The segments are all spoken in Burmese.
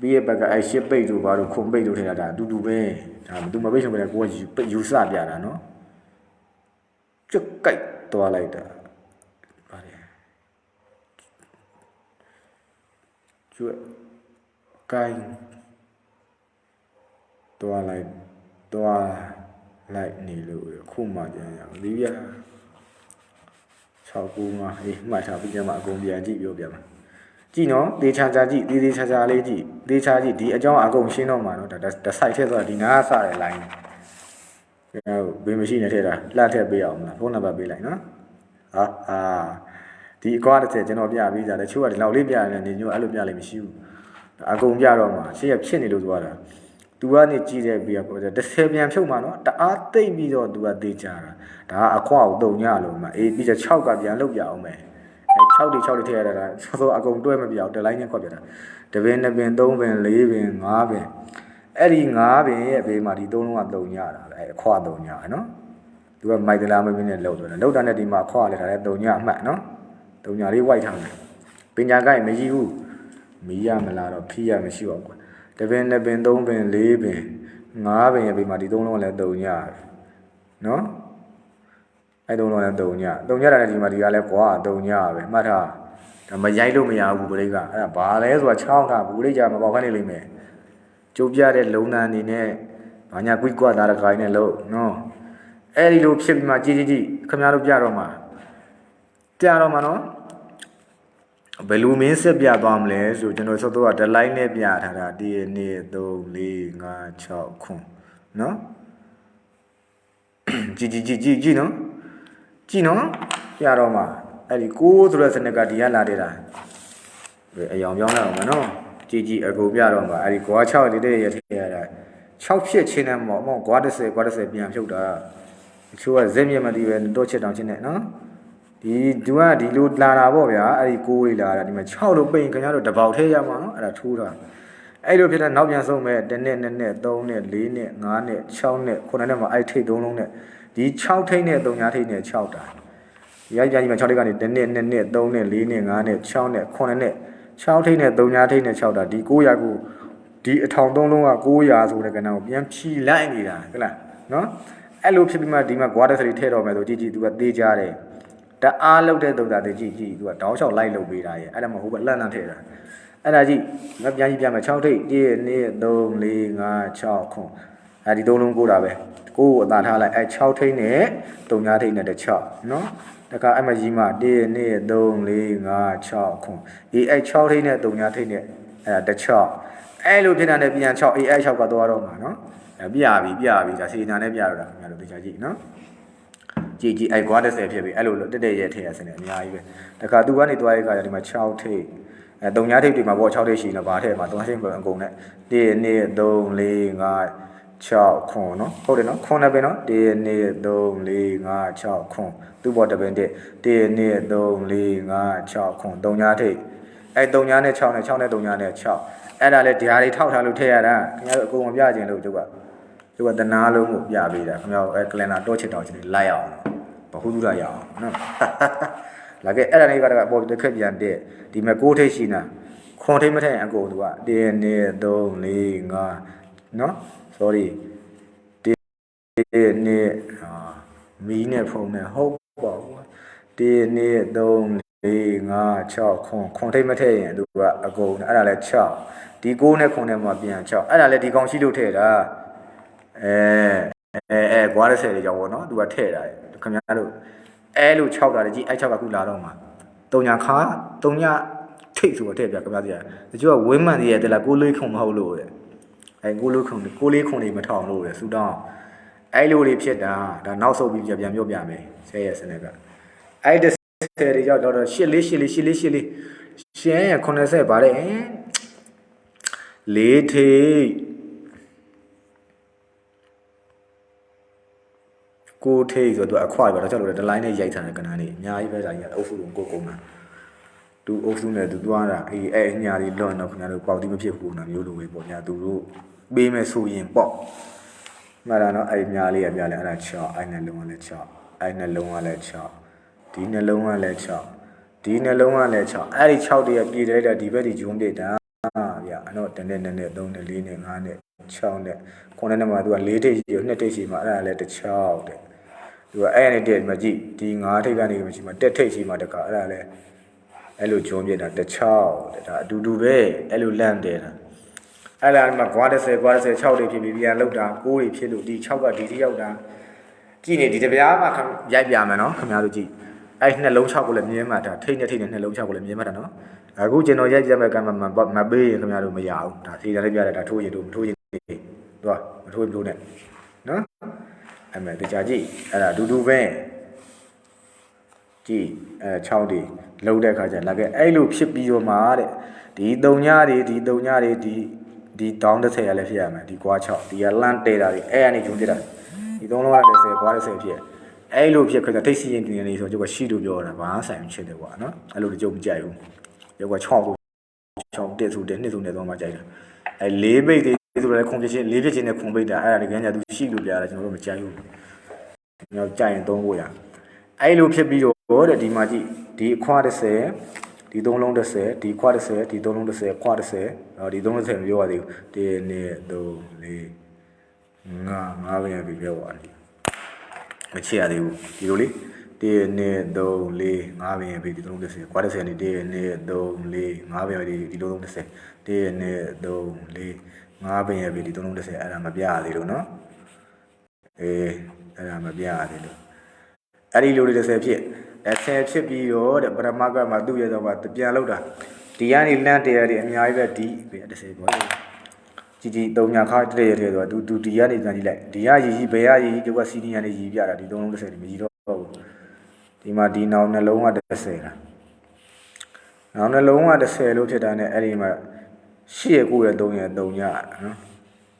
ပြီးရဲ့ဘက်ကအဲရှစ်ပိတ်တို့ဘာလို့ခုံပိတ်တို့ထည့်တာဒါအတူတူပဲဒါသူမပိတ်ဆုံးပဲကိုကယူပိတ်ယူစပြတာနော်ကျွတ်ကြိုက်သွားလိုက်တာပါတယ်ကျွတ်ကိုင်းသွားလိုက်သွားလိုက်နေလို့ခုမှကြမ်းရအောင်ဒီပြ6ကူငါအေးမှတ်ထားပြီးကြမှာအကုန်ပြန်ကြည့်ပြောပြမှာ ကြည့်နော်သေချာချာကြည့်သေသေးချာချာလေးကြည့်သေချာကြည့်ဒီအကြောင်းအကုန်ရှင်းတော့မှာနော်ဒါဒါဆိုင်ထက်ဆိုတာဒီနားကစတဲ့ line ကျွန်တော်ဘေးမရှိနေထည့်တာလှထည့်ပေးအောင်မလားဖုန်းနံပါတ်ပေးလိုက်နော်ဟာအာဒီအကွာတစ်ချက်ကျွန်တော်ပြပြီးကြတယ်ချို့ကဒီလောက်လေးပြရတယ်နေညို့အဲ့လိုပြလိုက်မရှိဘူးအကုန်ပြတော့မှာရှေ့ရဖြစ်နေလို့သွားတာ तू ကနေကြီးတဲ့ပြီးတော့30ပြန်ဖြုတ်မှာနော်တအားသိမ့်ပြီးတော့ तू ကသေးကြတာဒါကအခွာကိုတုံညလို့မှာအေးပြီးတော့6ကပြန်လုတ်ပြအောင်မယ်အဲ 6တိ6တိထည့်ရတာစောစောအကုန်တွဲမပြအောင်တလိုင်းနဲ့ခွက်ပြတာတပင်2ပင်3ပင်4ပင်5ပင်အဲ့ဒီ5ပင်ရဲ့ဘေးမှာဒီ3လုံးကတုံညတာပဲအဲအခွာတုံညရနော်သူကမိုက်တလားမင်းမင်းနဲ့လှုပ်သွားတယ်လှုပ်တာနဲ့ဒီမှာခွာလဲတာလဲတုံညအမှတ်နော်တုံညလေးဝိုက်ထားတယ်ပညာကိုက်မရှိဘူးမီးရမလားတော့ဖိရမရှိပါဘူးကွာတပင်နှစ်ပင်သုံးပင်လေးပင်ငါးပင်ရဲ့ဘေးမှာဒီသုံးလုံးကလည်းတုံညပဲနော် အဲ့သုံးလုံးလည်းတုံညတုံညတာနဲ့ဒီမှာဒီကလည်းကွာတုံညပဲမှတ်ထားဒါမရိုက်လို့မရဘူးဘရိတ်ကအဲ့ဒါဘာလဲဆိုတာချောင်းတာဘူးဘရိတ်ကြမပေါက်ခိုင်းနေလိမ့်မယ်ကျုပ်ပြတဲ့လုံနန်နေနဲ့ဘာညာကွိကွာတာတခိုင်းနဲ့လို့နော်အဲ့ဒီလိုဖြစ်ပြီးမှကြည်ကြည်ကြည်ခင်ဗျားတို့ပြတော့မှာပြတော့မှာနော်ဘယ်လိုမင်းဆက်ပြသွားမလဲဆိုကျွန်တော်စောတော့ဒလိုင်းနဲ့ပြထားတာ1 2 3 4 5 6ခွန်းနော်ကြည်ကြည်ကြည်ကြည်ကြည်နော် ကြည်နော်ပြတော့မှာအဲ့ဒီ6ဆိုတဲ့စနစ်ကဒီကလာတဲ့တာအယောင်ပြောင်းလိုက်အောင်မနော်ကြည်ကြည်အကူပြတော့မှာအဲ့ဒီကွာ6လေးတဲ့ရထည့်ရတာ6ဖြစ်ချင်းနဲ့မော်မော်ကွာ30ကွာ30ပြန်ဖြုတ်တာတချို့ကဇက်မြက်မတီးပဲတော့ချစ်တောင်ချင်းနဲ့နော်ဒီသူကဒီလိုလာတာပေါ့ဗျာအဲ့ဒီကိုးလေးလာတာဒီမှာ6လို့ပိန်ခင်ဗျားတို့တပေါက်ထဲရမှာနော်အဲ့ဒါထိုးတာအဲ့လိုဖြစ်တဲ့နောက်ပြန်ဆုံးမဲ့1နဲ့2နဲ့3နဲ့4နဲ့5နဲ့6နဲ့9နဲ့မှာအဲ့ထိတ်3လုံးနဲ့ ဒီ6ထိတ်နဲ့3ညာထိတ်နဲ့6တာရိုက်ကြကြီးမှာ6ထိတ်ကနေ1နဲ့2နဲ့3နဲ့4နဲ့5နဲ့6နဲ့9နဲ့6ထိတ်နဲ့3ညာထိတ်နဲ့6တာဒီ900ကိုဒီအထောင်3လုံးက900ဆိုတဲ့ကဏ္ဍကိုပြန်ဖြီလိုက်နေတာဟုတ်လားနော်အဲ့လိုဖြစ်ပြီးမှဒီမှာ guard စရီထည့်တော့မယ်ဆိုကြည့်ကြည့် तू ကသေးကြတယ်တအားလောက်တဲ့သုတ်တာတကြည့်ကြည့် तू ကတောင်းလျှောက်လိုက်လုပ်ပေးတာရဲ့အဲ့ဒါမှဟိုဘလှမ်းလှမ်းထည့်တာအဲ့ဒါကြည့်ငါပြန်ကြည့်ပြန်မယ်6ထိပ်1 2 3 4 5 6ခွန်အဲ့ဒီသုံးလုံးကိုတာပဲ ကိုကိုအသာထားလိုက်အဲ့6ထိပ်နဲ့3ညာထိပ်နဲ့တစ်6နော်တခါအဲ့မှာကြီးမှ1 2 3 4 5 6ခွန်အေးအဲ့6ထိပ်နဲ့3ညာထိပ်နဲ့အဲ့ဒါတစ်6အဲ့လိုဖြစ်တာနဲ့ပြန်6အေးအဲ့6ကသွားတော့မှာနော်အဲ့ပြပြီပြပြီဒါစေနာနဲ့ပြတော့တာခင်ဗျားတို့သိချာကြည့်နော်ကြည်ကြည်အဲကွာ30ဖြစ်ပြီအဲ့လိုတက်တက်ရဲထည့်ရစနေအများကြီးပဲတခါသူကနေသွားရဲခါကျဒီမှာ6ထိပ်အဲ3ညာထိပ်တွေမှာပေါ့6ထိပ်ရှိနေပါထဲမှာ3ထိပ်ပဲအကုန်နဲ့1 2 3 4 5 6ခွန်နော်ဟုတ်တယ်နော်ခွန်လည်းပဲနော်1 2 3 4 5 6ခွန်သူ့ဘောတပင်တက်1 2 3 4 5 6ခွန်3ညာထိပ်အဲ3ညာနဲ့6နဲ့6နဲ့3ညာနဲ့6အဲ့ဒါလေဒီဟာတွေထောက်ထားလို့ထည့်ရတာခင်ဗျားတို့အကုန်မပြခြင်းလို့ကျုပ်ကကျုပ်ကတနာလုံးကိုပြပေးတာခင်ဗျားတို့အဲကလန်နာတော့ချစ်တောင်းချင်လိုက်အောင်ဘဟုတုရရအောင်နော်လာခဲ့အဲ့ဒါလေးကတော့အပေါ်တစ်ခက်ပြန်တဲ့ဒီမဲ့ကိုးထိတ်ရှိနာခွန်ထိတ်မထိုင်အကုန်သူက1 2 3 4 5 နော် sorry 1 2ဟာမီးနဲ့ဖုန်းနဲ့ဟုတ်ပါဘူး1 2 3 4 5 6ခွန်ခွန်ထိတ်မထည့်ရင်သူကအကုန်အဲ့ဒါလဲ6ဒီ9နဲ့ခွန်နဲ့မှပြန်6အဲ့ဒါလဲဒီကောင်ရှိလို့ထည့်တာအဲအဲအဲကွာရဆယ်လေးကြောင့်ပေါ့နော်သူကထည့်တာခင်ဗျားတို့အဲလို6တာလေကြီးအဲ6ကခုလာတော့မှာတုံညာခါတုံညာထိတ်ဆိုတော့ထည့်ပြခင်ဗျားကြီးတချို့ကဝင်းမှန်ကြီးရဲ့တလားကိုလေးခုံမဟုတ်လို့တဲ့ အဲကိုလေးခုံကိုလေးခုံနေမထောင်လို့တဲ့ဆူတောင်းအဲလိုတွေဖြစ်တာဒါနောက်ဆုတ်ပြီးပြန်ပြန်ပြောပြမယ်ဆဲရဲ့စနစ်ကအဲတဆယ်တွေကြောင့်တော့ရှစ်လေးရှစ်လေးရှစ်လေးရှစ်လေးရှင်းရ80ပါတယ်လေးထိတ်ကိုထိတ်ဆိုတော့သူအခွာပဲတော့ချက်လို့ဒီလိုင်းနဲ့ရိုက်ထားတဲ့ကဏ္ဍလေးအများကြီးပဲဒါကြီးကအုပ်စုလုံးကိုကုန်မှာသူအုပ်စုနဲ့သူသွားတာအေးအဲအညာလေးလွန်တော့ခင်ဗျားတို့ပေါက်တိမဖြစ်ဘူးနာမျိုးလိုပဲပေါ့ညာသူတို့ ပေးမယ်ဆိုရင်ပေါ့မှတ်တာနော်အဲ့ညာလေးကပြလဲအဲ့ဒါ6အဲ့နှလုံးကလည်း6အဲ့နှလုံးကလည်း6ဒီနှလုံးကလည်း6ဒီနှလုံးကလည်း6အဲ့ဒီ6တည်းကပြည်လိုက်တာဒီဘက်ဒီဂျုံးပြတာဗျာအဲ့တော့တစ်နဲ့နှစ်နဲ့သုံးနဲ့လေးနဲ့ငါးနဲ့6နဲ့ခုနှစ်နဲ့မှသူက၄ထိပ်ရှိရောနှစ်ထိပ်ရှိမှအဲ့ဒါလည်းတစ်6တဲ့သူကအဲ့ရတဲ့ဒီမှာကြည့်ဒီ9ထိပ်ကနေမှရှိမှတက်ထိပ်ရှိမှတခါအဲ့ဒါလည်းအဲ့လိုဂျုံပြတာတစ်6တဲ့ဒါအတူတူပဲအဲ့လိုလန့်တယ်တာ အဲ့ဒါမှကွာ30ကွာ30 6တွေဖြစ်ပြီးပြန်လောက်တာ9တွေဖြစ်လို့ဒီ6ကဒီထိရောက်တာကြည့်နေဒီတပြားမှခရိုက်ပြမယ်နော်ခင်ဗျားတို့ကြည့်အဲ့နှလုံး6ကိုလည်းမြင်မှတ်တာထိတ်နဲ့ထိတ်နဲ့နှလုံး6ကိုလည်းမြင်မှတ်တာနော်အခုကျွန်တော်ရိုက်ပြမဲ့ကံမှာမပေးရင်ခင်ဗျားတို့မရဘူးဒါစီတယ်လည်းပြတယ်ဒါထိုးရင်တို့မထိုးရင်သွားမထိုးရင်မထိုးနဲ့နော်အဲ့မဲ့တကြကြည့်အဲ့ဒါဒူဒူပဲကြည့်အဲ6ဒီလုံးတဲ့ခါကျလာခဲ့အဲ့လိုဖြစ်ပြီးတော့မှတဲ့ဒီ3ညတွေဒီ3ညတွေဒီ ဒီတောင်း30ရလည်းဖြစ်ရမယ်ဒီကွာ6ဒီကလန့်တဲတာတွေအဲ့အနေဂျုံပြတာဒီသုံးလုံးကလည်း10ကွာ30ဖြစ်အဲ့လိုဖြစ်ခါကျထိတ်စီရင်တင်နေဆိုကျုပ်ကရှိလို့ပြောတာဘာဆိုင်ချစ်တယ်ကွာနော်အဲ့လိုတကြုံမကြိုက်ဘူးကျုပ်က6ကို6တက်စုတက်နှစ်စုနဲ့တော့မှကြိုက်တာအဲ့လေးပိတ်တွေဆိုလည်းခွန်ပြချင်းလေးပြချင်းနဲ့ခွန်ပိတ်တာအဲ့ဒါတကယ်ညာသူရှိလို့ပြတာကျွန်တော်တို့မကြိုက်ဘူးကျွန်တော်ကြိုက်ရင်သုံးဖို့ရအဲ့လိုဖြစ်ပြီးတော့တဲ့ဒီမှာကြည့်ဒီအခွား30 ဒီသုံးလုံး30ဒီခွား30ဒီသုံးလုံး30ခွား30အော်ဒီသုံး30မပြောရသေးဘူး1 2 3 4ငါငါပဲရပြီပြောပါလိမချရသေးဘူးဒီလိုလေ1 2 3 4 5ပဲရပြီဒီလုံး30ကွာ30နေ1 2 3 4 5ပဲရပြီဒီလုံး30 1 2 3 4 5ပဲရပြီဒီလုံး30အဲ့ဒါမပြရသေးလို့နော်အေးအဲ့ဒါမပြရသေးလို့အဲ့ဒီလိုတွေ30ဖြစ် 30ဖြစ်ပြီးတော့တဲ့ပရမကမှာသူ့ရဲ့တော့မှပြန်လောက်တာဒီကနေလန့်တရားတွေအများကြီးပဲဒီပဲ30ပေါ့လေ ជីជីတုံညာခါတည်းတည်းဆိုတော့ तू तू ဒီကနေပြန်ကြည့်လိုက်ဒီကရီကြီးဘယ်ကရီကြီးကျုပ်ကစီနီယာနေရီပြတာဒီသုံးလုံး30နေမရီတော့ဘူးဒီမှာဒီနောင်နှလုံးက30လားနောင်နှလုံးက30လို့ဖြစ်တာ ਨੇ အဲ့ဒီမှာ8ရဲ့9ရဲ့3ရဲ့3ညနော်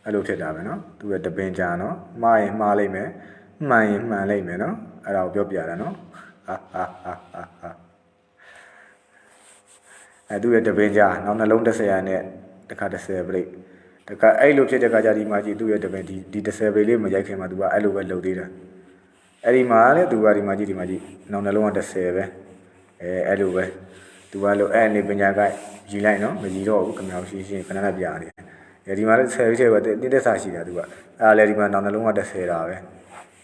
အဲ့လိုဖြစ်တာပဲနော်သူရဲ့တပင်ကြာနော်မှားရင်မှားလိုက်မယ်မှန်ရင်မှန်လိုက်မယ်နော်အဲ့ဒါကိုပြောပြတာနော်ဟာဟာဟာဟာဟာ အဲ့သူရဲ့တပင်ကြာနောက်နှလုံး30ရနဲ့တခါ30 break တခါအဲ့လိုဖြစ်တဲ့ခါကျဒီမှာကြည့်သူ့ရဲ့တပင်ဒီဒီ30 break လေးမရိုက်ခင်မှာသူကအဲ့လိုပဲလုပ်သေးတာအဲ့ဒီမှာလေသူကဒီမှာကြည့်ဒီမှာကြည့်နောက်နှလုံးက30ပဲအဲအဲ့လိုပဲသူကလို့အဲ့အနေပညာကယူလိုက်နော်မယူတော့ဘူးခင်ဗျားရှင်းရှင်းခဏခဏပြရတယ်အဲဒီမှာလည်း10ချက်ပဲတင်းတက်စာရှိတာသူကအဲ့လေဒီမှာနောက်နှလုံးက30တာပဲ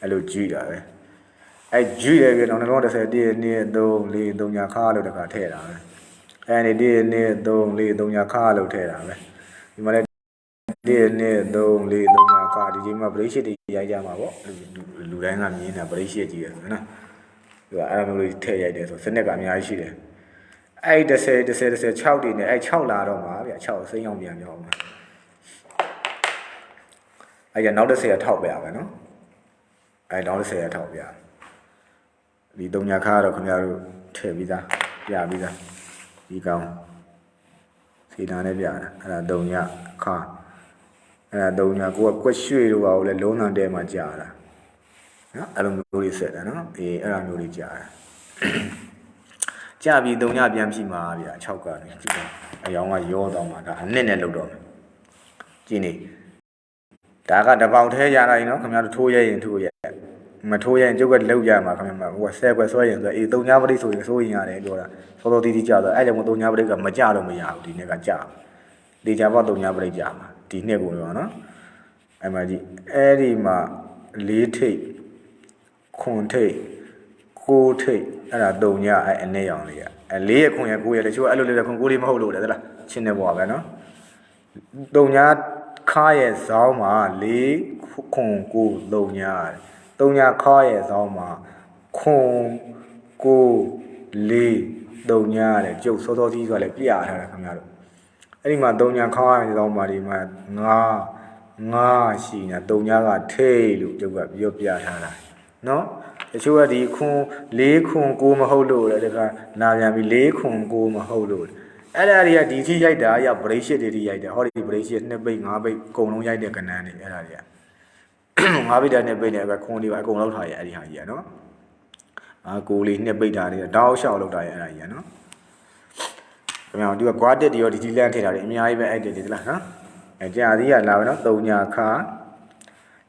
အဲ့လိုကြည့်တာပဲ အဲ့ကြည့်ရပြီးနောက်နှလုံးက30တည်း2 3 4 3ညာခါလို့တခါထည့်တာပဲအဲ့ဒီတည်း2 3 4 3ညာခါလို့ထည့်တာပဲဒီမှာလည်း1 2 3 4 3ညာခါဒီချိန်မှာ break sheet တွေရိုက်ကြမှာပေါ့လူလူတိုင်းကမြင်တာ break sheet ကြီးရယ်နော်သူကအဲ့လိုမျိုးထည့်ရိုက်တယ်ဆိုစနစ်ကအများကြီးရှိတယ်အဲ့30 30 30 6တွေနဲ့အဲ့6လာတော့မှာဗျ6စိမ့်အောင်ပြန်ပြောင်းမှာအဲ့ရနောက်30ရထောက်ပြရမယ်နော်အဲ့နောက်30ရထောက်ပြ ဒီတုံညာခါကတော့ခင်ဗျားတို့ထည့်ပြီးသားပြပြီးသားဒီကောင်စီနာနဲ့ပြတာအဲ့ဒါတုံညာခါအဲ့ဒါတုံညာကိုကကွက်ရွှေတို့ပါကိုလည်းလုံးနှံတဲမှာကြာတာနော်အဲ့လိုမျိုးလေးဆက်တယ်နော်အေးအဲ့လိုမျိုးလေးကြာတာကြာပြီးတုံညာပြန်ပြီမှာဗျာ6ကနေကြည့်တယ်အယောင်ကရောတော့မှာဒါအနစ်နဲ့လောက်တော့မယ်ကြည့်နေဒါကတပေါက်သေးရတာရင်နော်ခင်ဗျားတို့ထိုးရရင်ထိုးရ မထိုးရင်ကျုပ်ကလောက်ရမှာခင်ဗျာဟိုဆဲကွယ်ဆွဲရင်ဆိုအေးတုံညာပရိဆိုရင်ဆိုရင်ရတယ်ပြောတာစောစောတီးတီးကြာတော့အဲ့ကြောင့်တုံညာပရိကမကြတော့မရဘူးဒီနေ့ကကြာဒီကြပါတုံညာပရိကြာမှာဒီနှစ်ကိုတော့နော်အဲ့မှာကြည့်အဲ့ဒီမှာ၄ထိပ်ခွန်ထိပ်ကိုထိပ်အဲ့ဒါတုံညာအဲ့အနေရောင်လေးကအဲ့၄ရခွန်ရကိုရတချို့အဲ့လိုလေးခွန်ကိုလေးမဟုတ်လို့လေသလားချင်းနေပေါ်ပဲနော်တုံညာခါရဲ့ဇောင်းမှာ၄ခွန်ကိုတုံညာ တုံညာခါရဲ့ဇောင်းမှာခွန်ကိုလေးတုံညာတဲ့ကျုပ်စောစောကြီးဆိုလည်းပြရထားတာခင်ဗျားတို့အဲ့ဒီမှာတုံညာခါရဲ့ဇောင်းမှာဒီမှာငါငါရှိနေတုံညာကထိတ်လို့ကျုပ်ကပြောပြထားတာနော်တချို့ကဒီခွန်၄ခွန်ကိုမဟုတ်လို့လေတခါနာပြန်ပြီ၄ခွန်ကိုမဟုတ်လို့အဲ့ဒါတွေကဒီထိရိုက်တာရဗရိတ်ရှစ်တွေထိရိုက်တယ်ဟောဒီဗရိတ်ရှစ်နှစ်ပိတ်၅ပိတ်အကုန်လုံးရိုက်တဲ့ကဏ္ဍတွေအဲ့ဒါတွေက ၅ပိတ်တာနှစ်ပိတ်နဲ့ပဲခွန်တွေပါအကုန်လောက်ထားရအဲ့ဒီဟာကြီးရနော်အာကိုလေးနှစ်ပိတ်တာတွေတောက်လျှောက်လောက်တာရအဲ့ဒါကြီးရနော်ခင်ဗျာဒီကကွာတက်တွေရောဒီဒီလန့်ထည့်တာတွေအများကြီးပဲအဲ့တက်တွေသလားနော်အဲကြာသေးရလာပဲနော်၃ညာခါ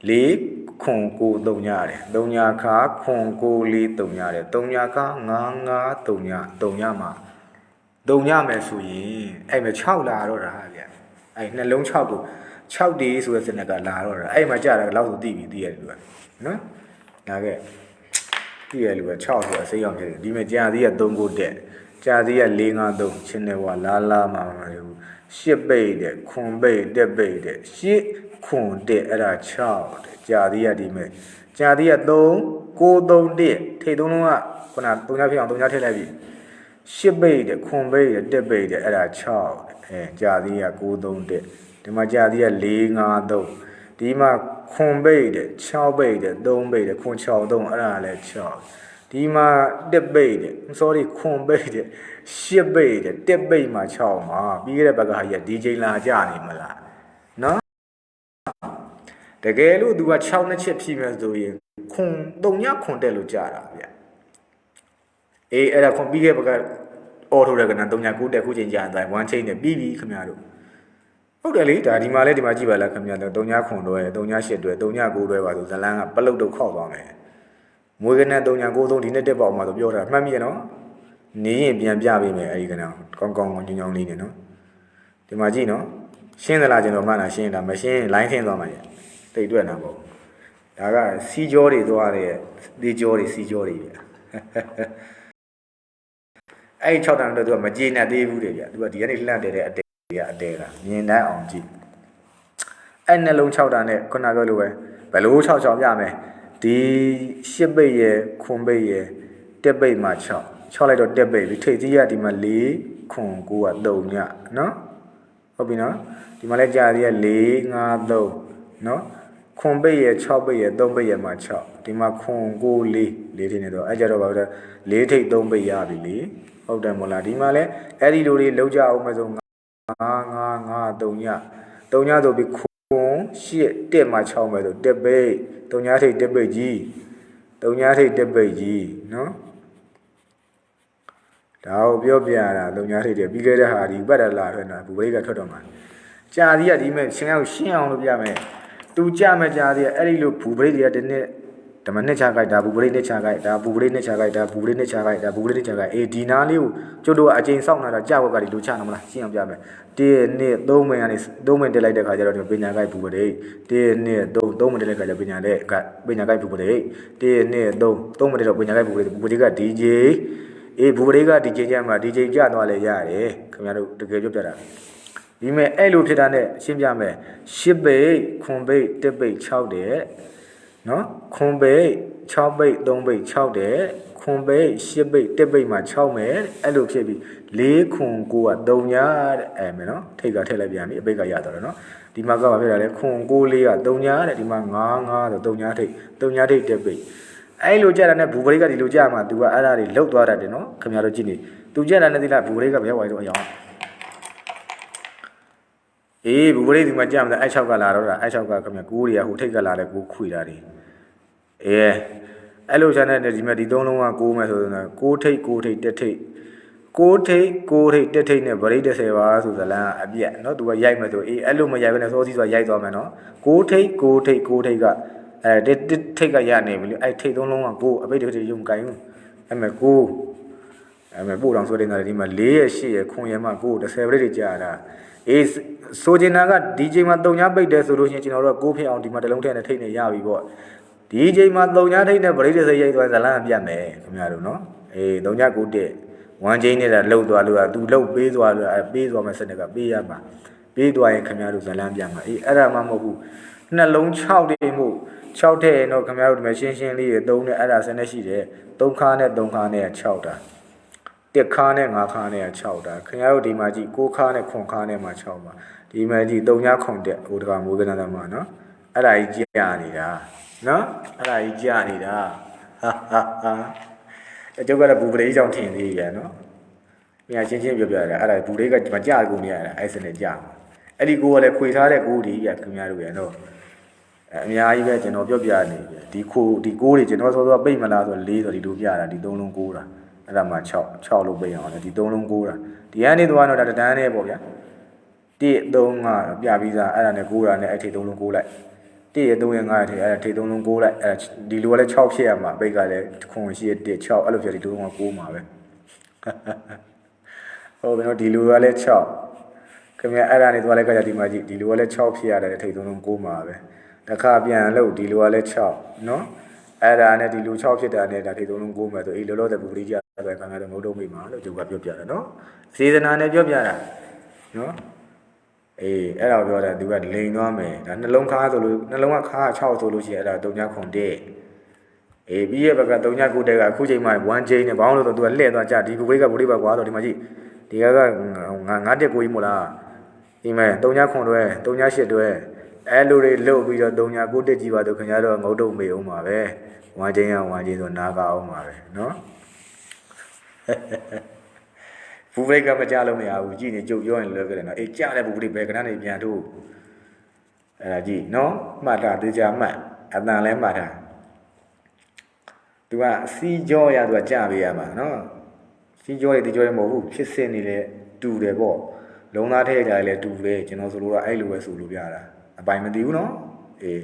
၄ခွန်ကို၃ညာတယ်၃ညာခါခွန်ကို၄၃ညာတယ်၃ညာခါ၅၅၃ညာ၃ညာမှာတုံညမယ်ဆိုရင်အဲ့မှာ6လာတော့တာဗျအဲ့နှလုံး6ကို 6ဒီဆိုတဲ့စနစ်ကလာတော့တာအဲ့မှာကြာတာလောက်ဆိုသိပြီသိရတယ်လူကနော်ဒါကဲသိရလူက6ဆိုအစိမ်းအောင်ဖြစ်တယ်ဒီမှာကြာသေးက3ကိုတက်ကြာသေးက4 5 3ချင်းနေဝါလာလာမှာမလို့ရှစ်ပိတ်တဲ့ခွန်ပိတ်တက်ပိတ်တဲ့ရှစ်ခွန်တက်အဲ့ဒါ6တဲ့ကြာသေးကဒီမဲ့ကြာသေးက3 9 3တက်ထိတ်သုံးလုံးကခုန3ညဖြစ်အောင်3ညထည့်လိုက်ပြီရှစ်ပိတ်တဲ့ခွန်ပိတ်တဲ့တက်ပိတ်တဲ့အဲ့ဒါ6အဲကြာသေးက93တက် ဒီမှာကြာသေးက453ဒီမှာခွန်ပိတ်တဲ့6ပိတ်တဲ့3ပိတ်တဲ့ခွန်6 3အဲ့ဒါလည်း6ဒီမှာတက်ပိတ်တဲ့ sorry ခွန်ပိတ်တဲ့ရှစ်ပိတ်တဲ့တက်ပိတ်မှာ6မှာပြီးခဲ့တဲ့ဘက်ကဟာကြီးဒီချိန်လာကြနေမလားနော်တကယ်လို့ तू က6နှစ်ချက်ဖြည့်မယ်ဆိုရင်ခွန်3ညခွန်တက်လို့ကြာတာဗျအေးအဲ့ဒါခွန်ပြီးခဲ့ဘကအော်ထိုးတဲ့ကနန်39တက်ခုချိန်ကြာတယ်1 chain နဲ့ပြီးပြီခင်ဗျားတို့ ဟုတ်တယ်လေဒါဒီမှာလဲဒီမှာကြည့်ပါလားခင်ဗျာတို့39ခွန်တွဲ38တွဲ39တွဲပါဆိုဇလန်းကပလုတ်တော့ခောက်သွားမယ်မွေးကနဲ့39ဒီနေ့တက်ပေါ့မှာဆိုပြောတာမှတ်မိရနော်နေရင်ပြန်ပြပေးမယ်အဲ့ဒီကနန်ကောင်းကောင်းညင်ညောင်းလေးနေနော်ဒီမှာကြည့်နော်ရှင်းသလားကျွန်တော်မှတ်တာရှင်းတာမရှင်းလိုင်းထင်းသွားမှာရဲ့တိတ်တွက်တာပေါ့ဒါကစီကြောတွေသွားတဲ့ဒီကြောတွေစီကြောတွေပြအဲ့ဒီ6တန်တော့သူကမကြေနပ်သေးဘူးတဲ့ဗျသူကဒီကနေ့လှန့်တယ်တဲ့အတဲ တွေကအတဲကမြင်တတ်အောင်ကြည့်အဲ့နှလုံး6တန်နဲ့ခုနပြောလိုပဲဘယ်လို6 6ပြမယ်ဒီ10ပိတ်ရယ်ခွန်ပိတ်ရယ်တက်ပိတ်မှာ6 6လိုက်တော့တက်ပိတ်ပြီထိတ်ကြီးကဒီမှာ4ခွန်9က3ညနော်ဟုတ်ပြီနော်ဒီမှာလဲကြာသေးရ4 5 3နော်ခွန်ပိတ်ရယ်6ပိတ်ရယ်3ပိတ်ရယ်မှာ6ဒီမှာခွန်9 4 4ထင်းနေတော့အဲ့ကြတော့ဘာလို့လဲ4ထိတ်3ပိတ်ရပြီလေဟုတ်တယ်မို့လားဒီမှာလဲအဲ့ဒီလိုတွေလောက်ကြအောင်မဆုံး 9 9 9 3ည3ညဆိုပြီးခွန်ရှစ်တက်မှာ6မယ်ဆိုတက်ပိတ်3ညထိတ်တက်ပိတ်ကြီး3ညထိတ်တက်ပိတ်ကြီးနော်ဒါကိုပြောပြရတာ3ညထိတ်တက်ပြီးခဲ့တဲ့ဟာဒီပတ်တလာထွက်တာဘူပရိကထွက်တော့မှာကြာသည်ကဒီမဲ့ရှင်းအောင်ရှင်းအောင်လုပ်ပြမယ်သူကြမဲ့ကြာသည်ကအဲ့ဒီလိုဘူပရိတွေကဒီနေ့ ဓမ္မနှစ်ချခိုက်ဒါဘူပရိနှစ်ချခိုက်ဒါဘူပရိနှစ်ချခိုက်ဒါဘူပရိနှစ်ချခိုက်ဒါဘူပရိနှစ်ချခိုက်အေးဒီနာလေးကိုကျုပ်တို့ကအချိန်စောင့်နေတာကြာဘက်ကဒီလိုချနာမလားရှင်းအောင်ပြမယ်1 2 3မိနစ်ကနေ3မိနစ်တက်လိုက်တဲ့ခါကျတော့ဒီပညာခိုက်ဘူပရိ1 2 3 3မိနစ်တက်လိုက်ခါကျပညာတဲ့ကပညာခိုက်ဘူပရိ1 2 3 3မိနစ်တော့ပညာခိုက်ဘူပရိဘူပရိက DJ အေးဘူပရိက DJ ကြမှာ DJ ကြသွားလဲရတယ်ခင်ဗျားတို့တကယ်ပြောပြတာဒီမဲ့အဲ့လိုဖြစ်တာနဲ့ရှင်းပြမယ်ရှစ်ပိတ်ခွန်ပိတ်တစ်ပိတ်6တဲ့ နော်ခွန်ပိတ်6ပိတ်3ပိတ်6တဲ့ခွန်ပိတ်ရှစ်ပိတ်တစ်ပိတ်မှာ6မယ်အဲ့လိုဖြစ်ပြီး4ခွန်9က3ညာတဲ့အဲ့မယ်နော်ထိတ်ကထည့်လိုက်ပြန်ပြီအပိတ်ကရတော့တယ်နော်ဒီမှာကဘာဖြစ်တာလဲခွန်9 4က3ညာတဲ့ဒီမှာ9 9ဆို3ညာထိတ်3ညာထိတ်တစ်ပိတ်အဲ့လိုကြတာနဲ့ဘူပရိကဒီလိုကြမှာ तू ကအဲ့ဒါတွေလောက်သွားတတ်တယ်နော်ခင်ဗျားတို့ကြည့်နေ तू ကြတာနဲ့ဒီလားဘူပရိကဘယ်ဝိုင်းတော့အယောင် အေးဘူပရိဒီမှာကြာမလားအဲ့6ကလာတော့တာအဲ့6ကခင်ဗျကိုးတွေကဟိုထိတ်ကလာတဲ့ကိုးခွေတာတွေအေးအဲ့လိုချမ်းတဲ့ဒီမှာဒီသုံးလုံးကကိုးမယ်ဆိုတော့ကိုးထိတ်ကိုးထိတ်တက်ထိတ်ကိုးထိတ်ကိုးထိတ်တက်ထိတ်နဲ့ဗရိတ်30ပါဆိုဇလန်းအပြက်เนาะသူကရိုက်မယ်ဆိုအေးအဲ့လိုမရိုက်ဘဲနဲ့စောစီးဆိုရိုက်သွားမယ်เนาะကိုးထိတ်ကိုးထိတ်ကိုးထိတ်ကအဲတစ်ထိတ်ကရနေပြီလေအဲ့ထိတ်သုံးလုံးကကိုးအပိတ်တစ်ထိတ်ရုံကိုင်းအဲ့မဲ့ကိုးအဲ့မဲ့ပို့တော်ဆိုတဲ့နေရာဒီမှာ4ရဲ့8ရဲ့ခွန်ရဲ့မှကိုး30ဗရိတ်တွေကြာတာ အေးဆိုချင်တာကဒီချိန်မှာတုံညာပိတ်တယ်ဆိုလို့ရှိရင်ကျွန်တော်တို့ကကိုးဖြစ်အောင်ဒီမှာတစ်လုံးထည့်နဲ့ထိတ်နေရပြီပေါ့ဒီချိန်မှာတုံညာထိတ်နဲ့ဗရိတ်30ရိုက်သွားဇလန်းအပြတ်မယ်ခင်ဗျားတို့နော်အေးတုံညာကိုတက်ဝမ်ချင်းနေတာလှုပ်သွားလို့ကသူလှုပ်ပေးသွားလို့အဲပေးသွားမယ်စနစ်ကပေးရမှာပေးသွားရင်ခင်ဗျားတို့ဇလန်းပြတ်မှာအေးအဲ့ဒါမှမဟုတ်ဘူးနှလုံး6တိမှု6ထည့်ရင်တော့ခင်ဗျားတို့ဒီမှာရှင်းရှင်းလေးတွေသုံးနဲ့အဲ့ဒါစနစ်ရှိတယ်3ခါနဲ့3ခါနဲ့6တာ တက်ခါနဲ့5ခါနဲ့6တာခင်ဗျားတို့ဒီမှာကြည့်6ခါနဲ့9ခါနဲ့မှ6ပါဒီမှာကြည့်3ညခွန်တက်ဟိုတကမိုးကနသမားနော်အဲ့ဒါကြီးကြာနေတာနော်အဲ့ဒါကြီးကြာနေတာဟာဟာဟာအကျုပ်ကတော့ဘူပရိကြောင့်ထင်သေးရနော်မြာချင်းချင်းပြောပြရတယ်အဲ့ဒါဘူပရိကမကြကူနေရတာအဲ့စနဲ့ကြာမှာအဲ့ဒီကိုကလည်းခွေထားတဲ့ကိုဒီရခင်ဗျားတို့ရနော်အများကြီးပဲကျွန်တော်ပြောပြနေပြီဒီခိုဒီကိုတွေကျွန်တော်စောစောပိတ်မလားဆို၄ဆိုဒီလိုပြတာဒီ၃လုံးကိုတာ အဲ့ဒါမှ6 6လို့ပိတ်အောင်လေဒီ၃လုံးကိုတာဒီကနေသွားတော့ဒါတန်းနဲ့ပေါ့ဗျာ1 3 5ပြပြီးသားအဲ့ဒါနဲ့ကိုတာနဲ့အဲ့ထိ၃လုံးကိုလိုက်1ရ3ရ5ရထိအဲ့ဒါထိ၃လုံးကိုလိုက်အဲ့ဒီလိုကလည်း6ဖြစ်ရမှာပိတ်ကလည်းခွန်ရှိ1 6အဲ့လိုဖြစ်ဒီလိုက9မှာပဲဟုတ်ပြီနော်ဒီလူကလည်း6ခင်ဗျအဲ့ဒါနေသွားလိုက်ကြဒီမှာကြည့်ဒီလူကလည်း6ဖြစ်ရတယ်ထိတ်သုံးလုံး9မှာပဲတစ်ခါပြန်လို့ဒီလူကလည်း6နော်အဲ့ဒါနဲ့ဒီလူ6ဖြစ်တာနဲ့ဒါထိတ်သုံးလုံး9မှာဆိုအေးလောလောဆယ်ပူပရိကြ အဲ့ဒါကငါတို့မဟုတ်တော့မိမှာလို့သူကပြောပြတာနော်စေတနာနဲ့ပြောပြတာနော်အေးအဲ့ဒါပြောတာသူကလိန်သွားမယ်ဒါနှလုံးခါဆိုလို့နှလုံးကခါ6ဆိုလို့ရှိရင်အဲ့ဒါ3.9တဲ့အေးပြီးရဘက်က3.9တဲ့ကအခုချိန်မှ1ချိန်နဲ့ဘောင်းလို့ဆိုသူကလှည့်သွားကြဒီဘူလေးကဘူလေးပဲကွာဆိုဒီမှာကြည့်ဒီကကငါ9တက်ကိုကြီးမို့လားဒီမဲ့3.9တွဲ3.8တွဲအဲ့လိုတွေလုတ်ပြီးတော့3.9တက်ကြီးပါတော့ခင်ဗျားတို့ငုတ်တုတ်မေအောင်ပါပဲ1ချိန်က1ချိန်ဆိုနားကအောင်ပါပဲနော် ဘူဘရိတ်ကမကြလို့မရဘူးကြည့်နေကြုတ်ပြောရင်လွယ်ကြတယ်နော်အေးကြားတဲ့ဘူဘရိတ်ပဲခဏနေပြန်ထို့အဲ့ဒါကြည့်နော်မှတ်တာတေချာမှတ်အတန်လဲမှတ်တာသူကစီကြောရသူကကြပေးရမှာနော်စီကြောတွေဒီကြောတွေမဟုတ်ဘူးဖြစ်စင်နေလေတူတယ်ပေါ့လုံသားထဲကြလည်းတူတယ်ကျွန်တော်ဆိုလို့တော့အဲ့လိုပဲဆိုလို့ပြတာအပိုင်မသိဘူးနော်အေး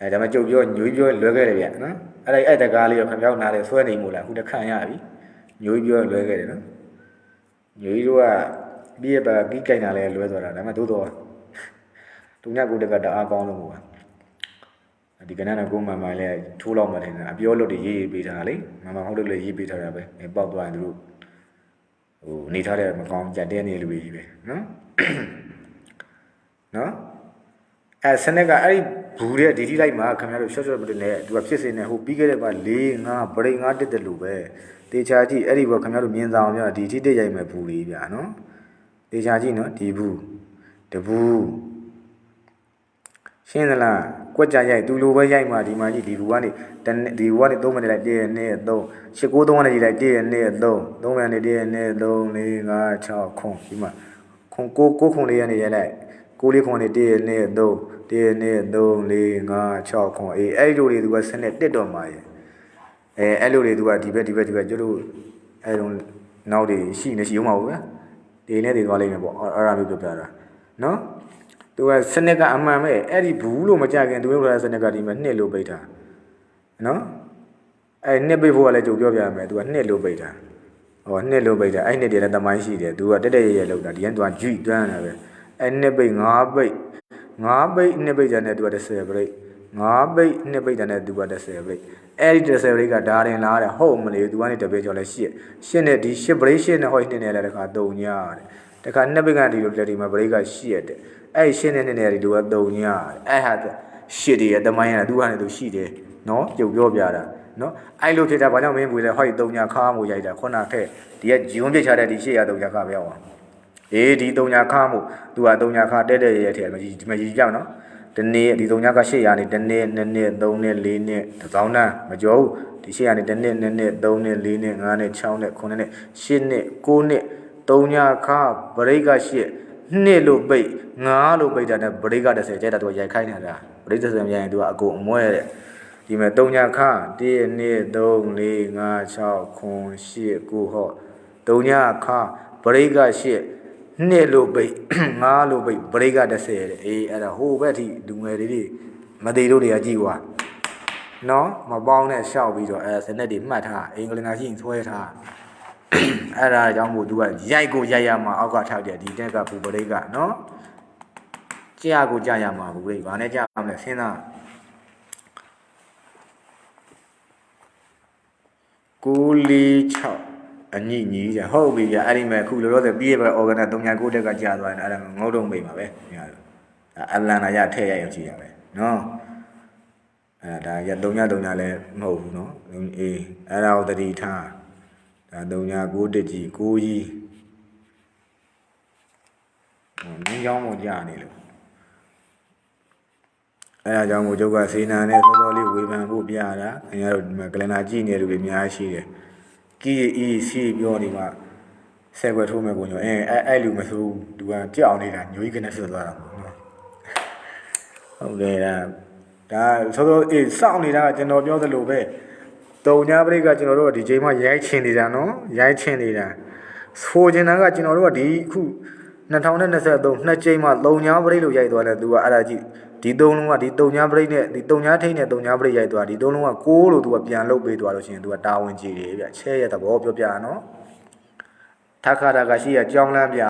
အဲဒါမှကြုတ်ပြောညွေးပြောလွဲခဲ့တယ်ဗျနော်အဲ့ဒါအဲ့တကားလေးရောခင်ဗျောက်နားတယ်ဆွဲနေမို့လားအခုတခန့်ရပြီ ညွေးပြောလွဲခဲ့တယ်နော်ညွေးတို့ကပြီးရပါပြီးကြိုင်တာလဲလွဲသွားတာဒါမှသို့တော့သူညကိုတကတအားကောင်းလို့မို့ပါဒီကနေ့ကကိုမမလည်းထိုးလောက်မှထင်တာအပြောလို့တရေးရေးပေးထားလေမမဟုတ်လို့လည်းရေးပေးထားတာပဲပေါက်သွားရင်သူတို့ဟိုနေထားတဲ့မကောင်းကြတဲ့နေလူကြီးပဲနော်နော်အဲစနက်ကအဲ့ဒီဘူးတဲ့ဒီဒီလိုက်မှာခင်ဗျားတို့ရှော့ရှော့မတင်နဲ့သူကဖြစ်စင်နေဟိုပြီးခဲ့တဲ့က၄၅ဗရိတ်၅တက်တယ်လို့ပဲ တေချာကြည့်အဲ့ဒီဘောခင်ဗျားတို့မြင်ဆောင်ပြဒီထိတက်ရိုက်မဲ့ဘူးလေးဗျာနော်တေချာကြည့်နော်ဒီဘူးတဘူးရှင်းသလားကွက်ကြရိုက်သူလိုပဲရိုက်မှာဒီမှာကြည့်ဒီဘူးကနေတနေ့ဒီဘူးကနေ3မိနစ်လိုက်1ရက်2ရက်3 8 9 3ကနေကြည့်လိုက်1ရက်2ရက်3 3မိနစ်1ရက်2ရက်3 4 5 6ခွန်ဒီမှာခွန်9 9ခွန်လေးရနေရိုက်လိုက်9လေးခွန်နေ1ရက်2ရက်3 1ရက်2ရက်3 4 5 6ခွန်အေးအဲ့လိုတွေသူကစနစ်တက်တော့မှာရဲ့ အဲအဲ့လိုတွေသူကဒီဘက်ဒီဘက်ဒီဘက်ကျွတ်လို့အဲ့လိုနောက်တွေရှိနေရှိအောင်ပါဘူးဗျာဒီနဲ့တွေသွားလိမ့်မယ်ပေါ့အဲ့ဒါမျိုးပြောပြတာနော်သူကစနစ်ကအမှန်ပဲအဲ့ဒီဘူးလို့မကြခင်သူတို့ကစနစ်ကဒီမှာနှစ်လို့ပိတ်တာနော်အဲ့နှစ်ပိတ်ဖို့ကလည်းကြုံပြောပြရမယ်သူကနှစ်လို့ပိတ်တာဟောနှစ်လို့ပိတ်တာအဲ့နှစ်တွေလည်းတမိုင်းရှိတယ်သူကတက်တက်ရရလောက်တာဒီကသူကဂျွိတွန်းတာပဲအဲ့နှစ်ပိတ်ငါးပိတ်ငါးပိတ်နှစ်ပိတ်ကြတဲ့သူက30ပိတ် ငါးပိတ်နှစ်ပိတ်တဲ့သူက30ပိတ်အဲ့ဒီ30ပိတ်ကဒါရင်လားတဲ့ဟုတ်မလို့သူကနေတပိတ်ကျော်လဲရှစ်ရှစ်နဲ့ဒီရှစ်ပိတ်ရှစ်နဲ့ဟောနှစ်နဲ့လည်းတခါ3ညတဲ့တခါနှစ်ပိတ်ကဒီလိုလက်ဒီမှာပိတ်ကရှစ်တဲ့အဲ့ရှင်းနေနေတယ်ဒီက3ညအဲ့ဟာရှစ်တွေရတမိုင်းရသူကနေသူရှိတယ်နော်ကြုံပြောပြတာနော်အဲ့လိုဖြစ်တာဘာကြောင့်မင်းဘူးလဲဟောဒီ3ညခါမှုရိုက်တာခုနကထဲဒီကဂျွန်းပြစ်ချတဲ့ဒီရှစ်ရ3ညခါပဲအောင်အေးဒီ3ညခါမှုသူက3ညခါတဲ့တဲ့ရဲထဲမှာဒီမှာကြီးကြောက်နော် တနေ့ဒီ3ညက800နေတနေ့2နှစ်3နှစ်4နှစ်တစ်သောင်းတန်းမကြောဘူးဒီ800နေတနေ့2နှစ်3နှစ်4နှစ်5နှစ်6နှစ်9နှစ်10နှစ်9နှစ်3ညခါဗရိတ်က8နှစ်လို့ပိတ်ငါးလို့ပိတ်တာနဲ့ဗရိတ်က30ကျဲတာသူကရိုက်ခိုင်းနေတာဗရိတ်30မြိုင်သူကအကုန်အမွဲတဲ့ဒီမဲ့3ညခါ1 2 3 4 5 6 9 10 9ဟော3ညခါဗရိတ်က8 နှစ်လို့ပိတ်ငါးလို့ပိတ်ဗရိတ်က30တဲ့အေးအဲ့ဒါဟိုဘက်ထိလူငယ်လေးတွေမသေးလို့တွေကကြည့်ွားနော်မပေါင်းနဲ့ရှောက်ပြီးတော့အဲစနက်တွေမှတ်ထားအင်္ဂလိပ်နာရှိရင်ဆွဲထားအဲ့ဒါကြောင့်မို့သူကရိုက်ကိုရိုက်ရမှာအောက်ကထောက်တယ်ဒီတက်ကပူပရိတ်ကနော်ကြာကိုကြာရမှာပူပရိတ်ဘာနဲ့ကြာမလဲစဉ်းစား946 အညိညီကြဟုတ်ပြီဗျအဲ့ဒီမဲ့အခုလောလောဆယ်ပြည့်ပဲ organ 39တက်ကကြာသွားတယ်အဲ့ဒါငုံတုံမိတ်ပါပဲညာလို့အလန်နာရထည့်ရရုံရှိရပဲနော်အဲဒါရ3ည3ညလည်းမဟုတ်ဘူးနော်အေးအဲ့ဒါကိုတတိထားဒါ3ည9တက်ကြီး9ကြီးဟိုနင်းကြောင်းမကြနေလို့အဲဒါကြောင့်မို့ကျုပ်ကစေနာနဲ့စောစောလေးဝေဖန်ဖို့ပြတာခင်ဗျားတို့ဒီမှာကလန်နာကြည့်နေတယ်လူတွေအများကြီးရှိတယ် ကီအီစီပြောနေမှာဆယ်ခွက်ထိုးမဲ့ကိုညအဲအဲအဲ့လူမဆိုးသူကကြောက်နေတာညိုကြီးကနေဆွသွားတာပေါ့နော်ဟုတ်ကဲ့ဒါဒါစောစောအေးစောင့်နေတာကကျွန်တော်ပြောသလိုပဲတုံညာပရိကကျွန်တော်တို့ကဒီချိန်မှရိုက်ချင်နေတာနော်ရိုက်ချင်နေတာဆိုချင်တာကကျွန်တော်တို့ကဒီအခု2023နှစ်ချိန်မှ3ညာပရိလို့ရိုက်သွားတယ်သူကအဲ့ဒါကြည့် ဒီသုံးလုံးကဒီတုံညာပရိနဲ့ဒီတုံညာထိတ်နဲ့တုံညာပရိရိုက်သွားဒီသုံးလုံးက6လို့သူကပြန်လုတ်ပေးသွားလို့ရှိရင်သူကတာဝန်ကြီးတယ်ဗျချဲရဲ့သဘောပြောပြနော်ထခါတာကရှိရကြောင်းလမ်းပြ